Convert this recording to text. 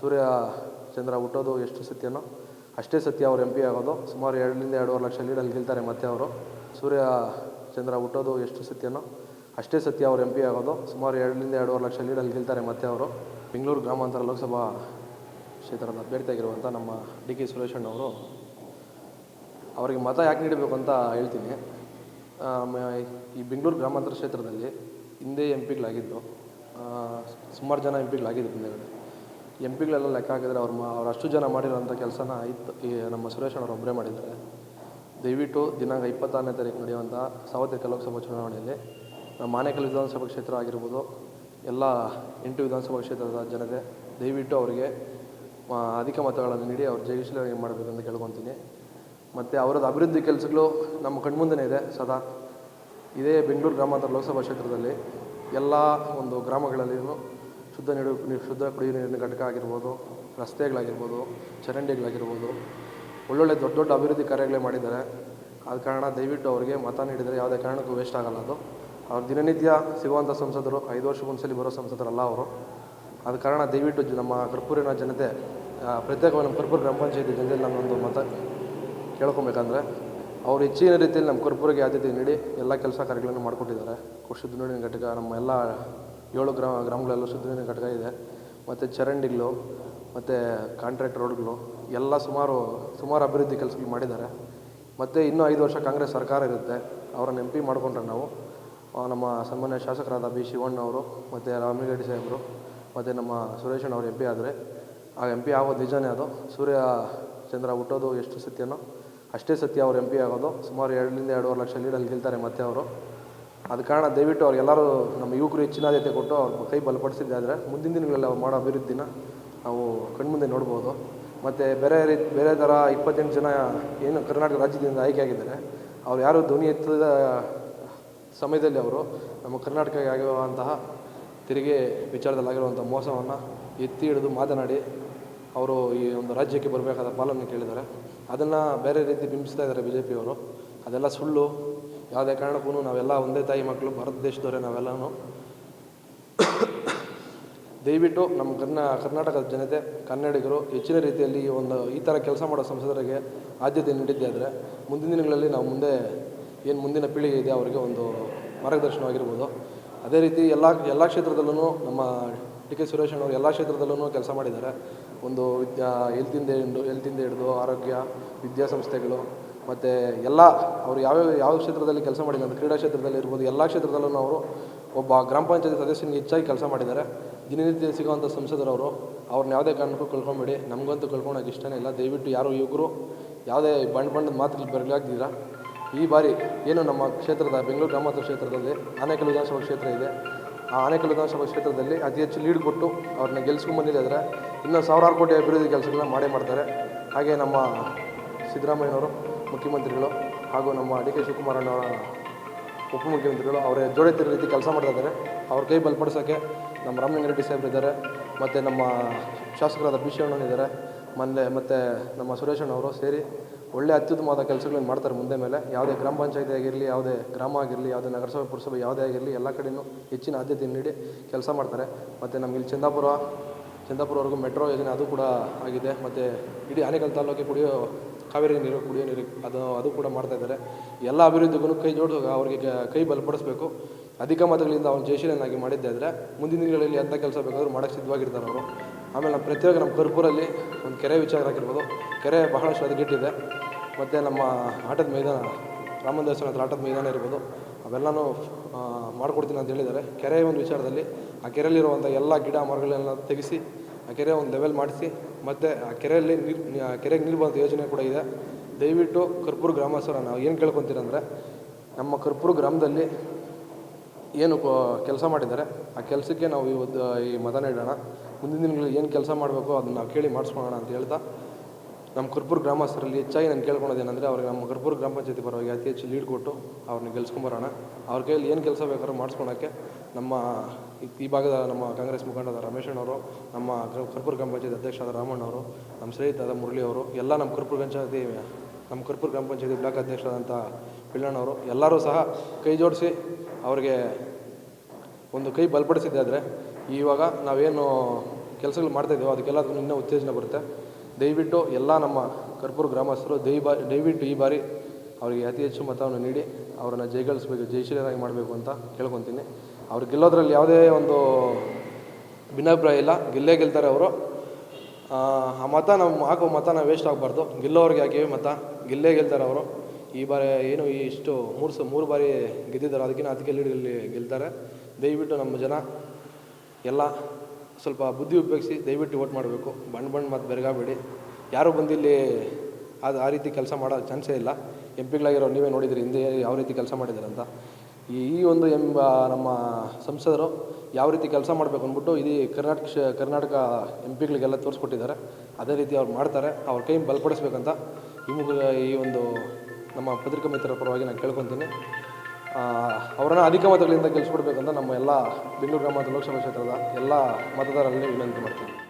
ಸೂರ್ಯ ಚಂದ್ರ ಹುಟ್ಟೋದು ಎಷ್ಟು ಸತ್ಯನೋ ಅಷ್ಟೇ ಸತ್ಯ ಅವ್ರು ಎಂ ಪಿ ಆಗೋದು. ಸುಮಾರು ಎರಡರಿಂದ ಎರಡೂವರೆ ಲಕ್ಷ ಲೀಡಲ್ಲಿ ಗೆಲ್ತಾರೆ ಮತ್ತೆ ಅವರು. ಸೂರ್ಯ ಚಂದ್ರ ಹುಟ್ಟೋದು ಎಷ್ಟು ಸತ್ಯನೋ ಅಷ್ಟೇ ಸತ್ಯ ಅವ್ರು ಎಂ ಪಿ ಆಗೋದು. ಸುಮಾರು ಎರಡರಿಂದ ಎರಡೂವರೆ ಲಕ್ಷ ಲೀಡಲ್ಲಿ ಗೆಲ್ತಾರೆ ಮತ್ತೆ ಅವರು. ಬೆಂಗಳೂರು ಗ್ರಾಮಾಂತರ ಲೋಕಸಭಾ ಕ್ಷೇತ್ರದ ಅಭ್ಯರ್ಥಿಯಾಗಿರುವಂಥ ನಮ್ಮ ಡಿ ಕೆ ಸುರೇಶಣ್ಣವರು ಅವರಿಗೆ ಮತ ಯಾಕೆ ನೀಡಬೇಕು ಅಂತ ಹೇಳ್ತೀನಿ. ಈ ಬೆಂಗಳೂರು ಗ್ರಾಮಾಂತರ ಕ್ಷೇತ್ರದಲ್ಲಿ ಹಿಂದೆ ಎಂ ಪಿಗಳಾಗಿದ್ದು ಸುಮಾರು ಜನ ಎಂ ಪಿಗಳಾಗಿದ್ದು ಹಿಂದೆಗಡೆ ಎಂ ಪಿಗಳೆಲ್ಲ ಲೆಕ್ಕ ಹಾಕಿದ್ರೆ ಅವ್ರು ಅವ್ರು ಅಷ್ಟು ಜನ ಮಾಡಿರೋಂಥ ಕೆಲಸನ ಇತ್ತು ಈ ನಮ್ಮ ಸುರೇಶ್ ಅವರು ಒಬ್ಬರೇ ಮಾಡಿದ್ದಾರೆ. ದಯವಿಟ್ಟು ದಿನಾಂಕ ಇಪ್ಪತ್ತಾರನೇ ತಾರೀಕು ನಡೆಯುವಂಥ ಸಾವತ್ರಿಕ ಲೋಕಸಭಾ ಚುನಾವಣೆಯಲ್ಲಿ ನಮ್ಮ ವಿಧಾನಸಭಾ ಕ್ಷೇತ್ರ ಆಗಿರ್ಬೋದು, ಎಲ್ಲ ಎಂಟು ವಿಧಾನಸಭಾ ಕ್ಷೇತ್ರದ ಜನತೆ ದಯವಿಟ್ಟು ಅವರಿಗೆ ಅಧಿಕ ಮತಗಳನ್ನು ನೀಡಿ ಅವ್ರು ಜಯಶೀಲವಾಗಿ ಮಾಡಬೇಕಂತ ಕೇಳ್ಕೊತೀನಿ. ಮತ್ತು ಅವರದ್ದು ಅಭಿವೃದ್ಧಿ ಕೆಲಸಗಳು ನಮ್ಮ ಕಣ್ಮುಂದೆನೇ ಇದೆ ಸದಾ. ಇದೇ ಬೆಂಗಳೂರು ಗ್ರಾಮಾಂತರ ಲೋಕಸಭಾ ಕ್ಷೇತ್ರದಲ್ಲಿ ಎಲ್ಲ ಒಂದು ಗ್ರಾಮಗಳಲ್ಲಿಯೂ ಶುದ್ಧ ನೀರು ಶುದ್ಧ ಕುಡಿಯುವ ನೀರಿನ ಘಟಕ ಆಗಿರ್ಬೋದು, ರಸ್ತೆಗಳಾಗಿರ್ಬೋದು, ಚರಂಡಿಗಳಾಗಿರ್ಬೋದು. ಒಳ್ಳೊಳ್ಳೆ ದೊಡ್ಡ ದೊಡ್ಡ ಅಭಿವೃದ್ಧಿ ಕಾರ್ಯಗಳೇ ಮಾಡಿದ್ದಾರೆ. ಆದ ಕಾರಣ ದಯವಿಟ್ಟು ಅವರಿಗೆ ಮತ ನೀಡಿದರೆ ಯಾವುದೇ ಕಾರಣಕ್ಕೂ ವೇಸ್ಟ್ ಆಗಲ್ಲ ಅದು. ಅವ್ರು ದಿನನಿತ್ಯ ಸಿಗುವಂಥ ಸಂಸದರು, ಐದು ವರ್ಷಕ್ಕೊಂದ್ಸಲಿ ಬರೋ ಸಂಸದರಲ್ಲ ಅವರು. ಆದ ಕಾರಣ ದಯವಿಟ್ಟು ನಮ್ಮ ಕರ್ಪೂರಿನ ಜನತೆ ಪ್ರತ್ಯೇಕವಾಗಿ ನಮ್ಮ ಕರ್ಪೂರ ಗ್ರಾಮ ಪಂಚಾಯತಿ ಜನತೆಯಲ್ಲಿ ನಾನೊಂದು ಮತ ಕೇಳ್ಕೊಬೇಕಂದ್ರೆ, ಅವರು ಹೆಚ್ಚಿನ ರೀತಿಯಲ್ಲಿ ನಮ್ಮ ಕರ್ಪೂರಿಗೆ ಆದ್ಯತೆ ನೀಡಿ ಎಲ್ಲ ಕೆಲಸ ಕಾರ್ಯಗಳನ್ನು ಮಾಡಿಕೊಟ್ಟಿದ್ದಾರೆ. ಶುದ್ಧ ನೀರಿನ ಘಟಕ, ನಮ್ಮ ಎಲ್ಲ ಏಳು ಗ್ರಾಮ ಗ್ರಾಮಗಳೆಲ್ಲ ನೀರಿನ ಘಟಕ ಇದೆ. ಮತ್ತು ಚರಂಡಿಗಳು, ಮತ್ತು ಕಾಂಟ್ರಾಕ್ಟ್ ರೋಡ್ಗಳು, ಎಲ್ಲ ಸುಮಾರು ಸುಮಾರು ಅಭಿವೃದ್ಧಿ ಕೆಲಸಗಳು ಮಾಡಿದ್ದಾರೆ. ಮತ್ತು ಇನ್ನೂ ಐದು ವರ್ಷ ಕಾಂಗ್ರೆಸ್ ಸರ್ಕಾರ ಇರುತ್ತೆ. ಅವರನ್ನು ಎಂ ಪಿ ಮಾಡಿಕೊಂಡ್ರೆ ನಾವು. ನಮ್ಮ ಸನ್ಮಾನ್ಯ ಶಾಸಕರಾದ ಬಿ ಶಿವಣ್ಣ ಅವರು, ಮತ್ತು ರಾಮಲಿಂಗರೆಡ್ಡಿ ಸಾಹೇಬರು, ಮತ್ತು ನಮ್ಮ ಸುರೇಶಣ್ಣ ಅವರು ಎಂ ಪಿ ಆದರೆ, ಆ ಎಂ ಪಿ ಆಗೋದು ನಿಜನೇ ಅದು. ಸೂರ್ಯ ಚಂದ್ರ ಹುಟ್ಟೋದು ಎಷ್ಟು ಸತ್ಯನೋ ಅಷ್ಟೇ ಸತ್ಯ ಅವ್ರು ಎಂ ಪಿ ಆಗೋದು. ಸುಮಾರು ಎರಡರಿಂದ ಎರಡೂವರೆ ಲಕ್ಷ ಲೀಡಲ್ಲಿ ಗೆಲ್ತಾರೆ ಮತ್ತೆ ಅವರು. ಆದ ಕಾರಣ ದಯವಿಟ್ಟು ಅವ್ರಿಗೆಲ್ಲರೂ ನಮ್ಮ ಯುವಕರು ಹೆಚ್ಚಿನ ಆದ್ಯತೆ ಕೊಟ್ಟು ಅವ್ರ ಕೈ ಬಲಪಡಿಸಿದ್ದಾದರೆ ಮುಂದಿನ ದಿನಗಳಲ್ಲಿ ಅವ್ರು ಮಾಡೋ ಅಭಿವೃದ್ಧಿನ ನಾವು ಕಣ್ಮುಂದೆ ನೋಡ್ಬೋದು. ಮತ್ತು ಬೇರೆ ರೀತಿ ಬೇರೆ ಥರ ಇಪ್ಪತ್ತೆಂಟು ಜನ ಏನು ಕರ್ನಾಟಕ ರಾಜ್ಯದಿಂದ ಆಯ್ಕೆಯಾಗಿದ್ದಾರೆ ಅವ್ರು ಯಾರು ಧ್ವನಿ ಎತ್ತದ ಸಮಯದಲ್ಲಿ ಅವರು ನಮ್ಮ ಕರ್ನಾಟಕಕ್ಕೆ ಆಗಿರುವಂತಹ ತೆರಿಗೆ ವಿಚಾರದಲ್ಲಾಗಿರುವಂಥ ಮೋಸವನ್ನು ಎತ್ತಿ ಹಿಡಿದು ಮಾತನಾಡಿ ಅವರು ಈ ಒಂದು ರಾಜ್ಯಕ್ಕೆ ಬರಬೇಕಾದ ಪಾಲನ್ನು ಕೇಳಿದ್ದಾರೆ. ಅದನ್ನು ಬೇರೆ ರೀತಿ ಬಿಂಬಿಸ್ತಾ ಇದ್ದಾರೆ ಬಿ ಜೆ ಪಿಯವರು ಅದೆಲ್ಲ ಸುಳ್ಳು. ಯಾವುದೇ ಕಾರಣಕ್ಕೂ ನಾವೆಲ್ಲ ಒಂದೇ ತಾಯಿ ಮಕ್ಕಳು, ಭಾರತ ದೇಶದವರೇ ನಾವೆಲ್ಲನೂ. ದಯವಿಟ್ಟು ನಮ್ಮ ಕರ್ನ, ಕರ್ನಾಟಕದ ಜನತೆ, ಕನ್ನಡಿಗರು ಹೆಚ್ಚಿನ ರೀತಿಯಲ್ಲಿ ಈ ಒಂದು, ಈ ಥರ ಕೆಲಸ ಮಾಡೋ ಸಂಸದರಿಗೆ ಆದ್ಯತೆ ನೀಡಿದ್ದೆ ಆದರೆ, ಮುಂದಿನ ದಿನಗಳಲ್ಲಿ ನಾವು ಮುಂದೆ ಏನು ಮುಂದಿನ ಪೀಳಿಗೆ ಇದೆ ಅವರಿಗೆ ಒಂದು ಮಾರ್ಗದರ್ಶನವಾಗಿರ್ಬೋದು. ಅದೇ ರೀತಿ ಎಲ್ಲ ಎಲ್ಲ ಕ್ಷೇತ್ರದಲ್ಲೂ ನಮ್ಮ ಡಿ ಕೆ ಸುರೇಶ್ ಅವರು ಎಲ್ಲ ಕ್ಷೇತ್ರದಲ್ಲೂ ಕೆಲಸ ಮಾಡಿದ್ದಾರೆ. ಒಂದು ವಿದ್ಯಾ ಹೆಲ್ತಿಂದ ಹಿಡಿದು ಹೆಲ್ತಿಂದ ಹಿಡಿದು ಆರೋಗ್ಯ, ವಿದ್ಯಾಸಂಸ್ಥೆಗಳು ಮತ್ತು ಎಲ್ಲ ಅವರು ಯಾವ್ಯಾವ ಯಾವ ಕ್ಷೇತ್ರದಲ್ಲಿ ಕೆಲಸ ಮಾಡಿಲ್ಲ ಅಂದರೆ ಕ್ರೀಡಾ ಕ್ಷೇತ್ರದಲ್ಲಿ ಇರ್ಬೋದು, ಎಲ್ಲ ಕ್ಷೇತ್ರದಲ್ಲೂ ಅವರು ಒಬ್ಬ ಗ್ರಾಮ ಪಂಚಾಯತಿ ಸದಸ್ಯನಿಗೆ ಹೆಚ್ಚಾಗಿ ಕೆಲಸ ಮಾಡಿದ್ದಾರೆ. ದಿನನಿತ್ಯ ಸಿಗುವಂಥ ಸಂಸದರವರು, ಅವ್ರನ್ನ ಯಾವುದೇ ಕಾರಣಕ್ಕೂ ಕಳ್ಕೊಂಬೇಡಿ. ನಮಗಂತೂ ಕಳ್ಕೊಳಕ್ಕೆ ಇಷ್ಟನೇ ಇಲ್ಲ. ದಯವಿಟ್ಟು ಯಾರು ಯುವಕರು ಯಾವುದೇ ಬಣ್ಣ ಬಣ್ಣದ ಮಾತುಗಳು ಬರಲಾಗ್ದಿರ ಈ ಬಾರಿ ಏನು ನಮ್ಮ ಕ್ಷೇತ್ರದ ಬೆಂಗಳೂರು ಗ್ರಾಮಾಂತರ ಕ್ಷೇತ್ರದಲ್ಲಿ ಆನೇಕಲ್ ವಿಧಾನಸಭಾ ಕ್ಷೇತ್ರ ಇದೆ. ಆ ಆನೇಕಲ್ ವಿಧಾನಸಭಾ ಕ್ಷೇತ್ರದಲ್ಲಿ ಅತಿ ಹೆಚ್ಚು ಲೀಡ್ ಕೊಟ್ಟು ಅವ್ರನ್ನ ಗೆಲ್ಸ್ಕೊಂಬಂದಿದ್ದಾರೆ ಇನ್ನೂ ಸಾವಿರಾರು ಕೋಟಿ ಅಭಿವೃದ್ಧಿ ಕೆಲಸಗಳನ್ನ ಮಾಡೇ ಮಾಡ್ತಾರೆ. ಹಾಗೆ ನಮ್ಮ ಸಿದ್ದರಾಮಯ್ಯನವರು ಮುಖ್ಯಮಂತ್ರಿಗಳು ಹಾಗೂ ನಮ್ಮ ಡಿ ಕೆ ಶಿವಕುಮಾರಣ್ಣವರ ಉಪಮುಖ್ಯಮಂತ್ರಿಗಳು ಅವರ ಜೋಡೆತ್ತಿರೋ ರೀತಿ ಕೆಲಸ ಮಾಡ್ತಾ ಇದ್ದಾರೆ. ಅವ್ರ ಕೈ ಬಲಪಡಿಸೋಕ್ಕೆ ನಮ್ಮ ರಾಮಲಿಂಗಾರೆಡ್ಡಿ ಸಾಹೇಬ್ರು ಇದ್ದಾರೆ. ಮತ್ತು ನಮ್ಮ ಶಾಸಕರಾದ ಬಿ ಇದ್ದಾರೆ. ಮೊನ್ನೆ ಮತ್ತು ನಮ್ಮ ಸುರೇಶಣ್ಣವರು ಸೇರಿ ಒಳ್ಳೆ ಅತ್ಯುತ್ತಮವಾದ ಕೆಲಸಗಳನ್ನು ಮಾಡ್ತಾರೆ ಮುಂದೆ ಮೇಲೆ. ಯಾವುದೇ ಗ್ರಾಮ ಪಂಚಾಯತಿ ಆಗಿರಲಿ, ಯಾವುದೇ ಗ್ರಾಮ ಆಗಿರಲಿ, ಯಾವುದೇ ನಗರಸಭೆ, ಪುರಸಭೆ ಯಾವುದೇ ಆಗಿರಲಿ ಎಲ್ಲ ಕಡೆಯೂ ಹೆಚ್ಚಿನ ಆದ್ಯತೆ ನೀಡಿ ಕೆಲಸ ಮಾಡ್ತಾರೆ. ಮತ್ತು ನಮ್ಗೆ ಇಲ್ಲಿ ಚಂದಾಪುರ, ಚಂದಾಪುರವರೆಗೂ ಮೆಟ್ರೋ ಯೋಜನೆ ಅದು ಕೂಡ ಆಗಿದೆ. ಮತ್ತು ಇಡೀ ಆನೇಕಲ್ ತಾಲೂಕಿಗೆ ಕುಡಿಯೋ ಕಾವೇರಿ ನೀರು, ಕುಡಿಯೋ ನೀರು, ಅದು ಅದು ಕೂಡ ಮಾಡ್ತಾ ಇದ್ದಾರೆ. ಎಲ್ಲ ಅಭಿವೃದ್ಧಿಗೂ ಕೈ ಜೋಡು ಅವರಿಗೆ ಕೈ ಬಲಪಡಿಸಬೇಕು. ಅಧಿಕ ಮತಗಳಿಂದ ಅವ್ನು ಜಯಶೀಲನಾಗಿ ಮಾಡಿದ್ದೆ ಆದರೆ ಮುಂದಿನ ದಿನಗಳಲ್ಲಿ ಎಂಥ ಕೆಲಸ ಬೇಕಾದರೂ ಮಾಡೋಕ್ಕೆ ಸಿದ್ಧವಾಗಿರ್ತಾರೆ ಅವರು. ಆಮೇಲೆ ನಮ್ಮ ಪ್ರತಿಯೊಬ್ಬ ನಮ್ಮ ಕರ್ಪೂರಲ್ಲಿ ಒಂದು ಕೆರೆ ವಿಚಾರ ಆಗಿರ್ಬೋದು ಕೆರೆ ಬಹಳಷ್ಟು ಅದಗಿಟ್ಟಿದೆ ಮತ್ತು ನಮ್ಮ ಆಟದ ಮೈದಾನ ದೇವಸ್ಥಾನ ಹತ್ರ ಆಟದ ಮೈದಾನ ಇರ್ಬೋದು. ಅವೆಲ್ಲನೂ ಮಾಡಿಕೊಡ್ತೀನಿ ಅಂತ ಹೇಳಿದ್ದಾರೆ. ಕೆರೆ ಒಂದು ವಿಚಾರದಲ್ಲಿ, ಆ ಕೆರೆಯಲ್ಲಿರುವಂಥ ಎಲ್ಲ ಗಿಡ ಮರಗಳನ್ನೆಲ್ಲ ತೆಗೆಸಿ, ಆ ಕೆರೆ ಒಂದು ಲೆವೆಲ್ ಮಾಡಿಸಿ ಮತ್ತು ಆ ಕೆರೆಯಲ್ಲಿ ನೀರು ಕೆರೆಗೆ ನೀರು ಯೋಜನೆ ಕೂಡ ಇದೆ. ದಯವಿಟ್ಟು ಕರ್ಪೂರ ಗ್ರಾಮಸ್ಥರ ನಾವು ಏನು ಕೇಳ್ಕೊತೀರಂದರೆ, ನಮ್ಮ ಕರ್ಪೂರ ಗ್ರಾಮದಲ್ಲಿ ಏನು ಕೆಲಸ ಮಾಡಿದ್ದಾರೆ. ಆ ಕೆಲಸಕ್ಕೆ ನಾವು ಇವತ್ತು ಈ ಮತ ನೀಡೋಣ ಮುಂದಿನ ದಿನಗಳಲ್ಲಿ ಏನು ಕೆಲಸ ಮಾಡಬೇಕು ಅದನ್ನು ನಾವು ಕೇಳಿ ಮಾಡಿಸ್ಕೊಳ್ಳೋಣ ಅಂತ ಹೇಳ್ತಾ ನಮ್ಮ ಕರ್ಪೂರ್ ಗ್ರಾಮಸ್ಥರಲ್ಲಿ ಹೆಚ್ಚಾಗಿ ನಾನು ಕೇಳ್ಕೊಳೋದೇನೆಂದರೆ ಅವ್ರಿಗೆ ನಮ್ಮ ಕರ್ಪೂರ್ ಗ್ರಾಮ ಪಂಚಾಯತಿ ಪರವಾಗಿ ಅತಿ ಹೆಚ್ಚು ಲೀಡ್ ಕೊಟ್ಟು ಅವ್ರನ್ನ ಗೆಲ್ಸ್ಕೊಂಬರೋಣ. ಅವ್ರ ಕೈಯಲ್ಲಿ ಏನು ಕೆಲಸ ಬೇಕಾದ್ರೂ ಮಾಡಿಸ್ಕೊಳಕ್ಕೆ ನಮ್ಮ ಈ- ಭಾಗದ ನಮ್ಮ ಕಾಂಗ್ರೆಸ್ ಮುಖಂಡರಾದ ರಮೇಶಣ್ಣವರು ನಮ್ಮ ಕರ್- ಕರ್ಪೂರ್ ಗ್ರಾಮ ಪಂಚಾಯತಿ ಅಧ್ಯಕ್ಷರಾದ ರಾಮಣ್ಣವರು ನಮ್ಮ ಸ್ನೇಹಿತರಾದ ಮುರಳಿ ಅವರು, ಎಲ್ಲ ನಮ್ಮ ಕರ್ಪೂರ್ ಪಂಚಾಯತಿ, ನಮ್ಮ ಕರ್ಪೂರ್ ಗ್ರಾಮ ಪಂಚಾಯತಿ ಬ್ಲಾಕ್ ಅಧ್ಯಕ್ಷರಾದಂಥ ಪಿಳ್ಳಣ್ಣವರು ಎಲ್ಲರೂ ಸಹ ಕೈ ಜೋಡಿಸಿ ಅವ್ರಿಗೆ ಒಂದು ಕೈ ಬಲಪಡಿಸಿದ್ದಾದರೆ ಇವಾಗ ನಾವೇನು ಕೆಲಸಗಳು ಮಾಡ್ತಾಯಿದ್ದೀವೋ ಅದಕ್ಕೆಲ್ಲದಕ್ಕೂ ಇನ್ನೂ ಉತ್ತೇಜನ ಬರುತ್ತೆ. ದಯವಿಟ್ಟು ಎಲ್ಲ ನಮ್ಮ ಕರ್ಪೂರ ಗ್ರಾಮಸ್ಥರು ದಯ ದಯವಿಟ್ಟು ಈ ಬಾರಿ ಅವರಿಗೆ ಅತಿ ಹೆಚ್ಚು ಮತವನ್ನು ನೀಡಿ ಅವರನ್ನು ಜಯಗಳಿಸಬೇಕು ಜಯಶೀಲರಾಗಿ ಮಾಡಬೇಕು ಅಂತ ಕೇಳ್ಕೊತೀನಿ. ಅವ್ರು ಗೆಲ್ಲೋದ್ರಲ್ಲಿ ಯಾವುದೇ ಒಂದು ಭಿನ್ನಾಭಿಪ್ರಾಯ ಇಲ್ಲ. ಗೆಲ್ಲೇ ಗೆಲ್ತಾರೆ ಅವರು. ಆ ಮತ ನಾವು ಹಾಕೋ ನಾವು ವೇಸ್ಟ್ ಆಗಬಾರ್ದು. ಗೆಲ್ಲೋರಿಗೆ ಹಾಕಿವಿ ಮತ, ಗೆಲ್ಲೇ ಗೆಲ್ತಾರೆ ಅವರು. ಈ ಬಾರಿ ಏನು ಈ ಇಷ್ಟು ಮೂರು ಸ, ಮೂರು ಬಾರಿ ಗೆದ್ದಿದ್ದಾರೆ. ಅದಕ್ಕಿಂತ ಅದಕ್ಕೆ ಲೀಡ್ಗಳಲ್ಲಿ ಗೆಲ್ತಾರೆ. ದಯವಿಟ್ಟು ನಮ್ಮ ಜನ ಎಲ್ಲ ಸ್ವಲ್ಪ ಬುದ್ಧಿ ಉಪಯೋಗಿಸಿ ದಯವಿಟ್ಟು ವೋಟ್ ಮಾಡಬೇಕು. ಬಣ್ಣ ಬಣ್ಣ ಮತ್ತು ಯಾರೂ ಯಾರು ಬಂದಿಲ್ಲಿ ಅದು ಆ ರೀತಿ ಕೆಲಸ ಮಾಡೋ ಚಾನ್ಸೇ ಇಲ್ಲ. ಎಂ ಪಿಗಳಾಗಿರೋ ನೀವೇ ನೋಡಿದ್ರಿ, ಹಿಂದೆ ಯಾವ ರೀತಿ ಕೆಲಸ ಮಾಡಿದ್ದಾರೆ ಅಂತ. ಈ ಈ ಒಂದು ಎಂಬ ನಮ್ಮ ಸಂಸದರು ಯಾವ ರೀತಿ ಕೆಲಸ ಮಾಡಬೇಕು ಅಂದ್ಬಿಟ್ಟು ಇಡೀ ಕರ್ನಾಟಕ ಕರ್ನಾಟಕ ಎಂ ಪಿಗಳಿಗೆಲ್ಲ ತೋರಿಸ್ಕೊಟ್ಟಿದ್ದಾರೆ. ಅದೇ ರೀತಿ ಅವ್ರು ಮಾಡ್ತಾರೆ. ಅವ್ರ ಕೈ ಬಲಪಡಿಸ್ಬೇಕಂತ. ಈ ಈ ಒಂದು ನಮ್ಮ ಪತ್ರಿಕಾ ಮಿತ್ರರ ಪರವಾಗಿ ನಾನು ಕೇಳ್ಕೊತೀನಿ. ಅವರನ್ನು ಅಧಿಕ ಮತಗಳಿಂದ ಗೆಲ್ಲಿಸ್ಬಿಡ್ಬೇಕಂತ ನಮ್ಮ ಎಲ್ಲ ಬೆಂಗಳೂರು ಗ್ರಾಮಾಂತರ ಲೋಕಸಭಾ ಕ್ಷೇತ್ರದ ಎಲ್ಲ ಮತದಾರರಲ್ಲಿ ವಿನಂತಿ ಮಾಡ್ತೀನಿ.